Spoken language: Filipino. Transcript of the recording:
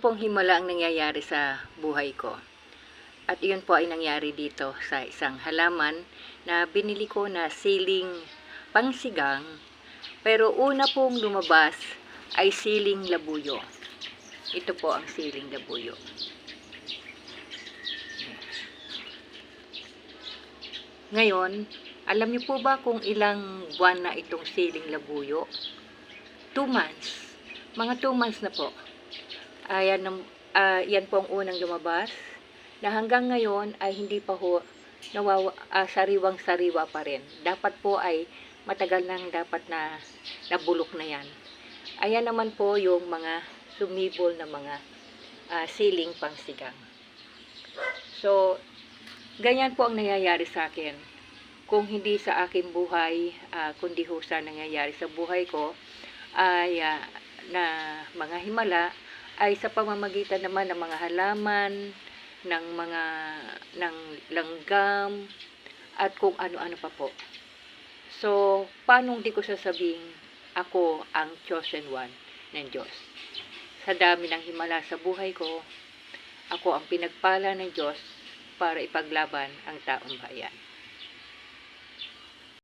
pong himala ang nangyayari sa buhay ko. At iyon po ay nangyari dito sa isang halaman na binili ko na siling pangsigang. Pero una pong lumabas ay siling labuyo. Ito po ang siling labuyo. Ngayon, alam niyo po ba kung ilang buwan na itong siling labuyo? Two months. Mga two months na po. Ayan, ang- ah, yan po ang unang lumabas na hanggang ngayon ay hindi pa ho nawawa, ah, sariwang-sariwa pa rin. Dapat po ay matagal nang dapat na nabulok na yan. Ayan naman po yung mga sumibol na mga ah, siling pangsigang. So, ganyan po ang nangyayari sa akin. Kung hindi sa aking buhay, ah, kundi ho sa nangyayari sa buhay ko, ay ah, na mga himala ay sa pamamagitan naman ng mga halaman, ng mga ng langgam at kung ano-ano pa po. So, paano hindi ko sasabing ako ang chosen one ng Diyos? Sa dami ng himala sa buhay ko, ako ang pinagpala ng Diyos para ipaglaban ang taong bayan.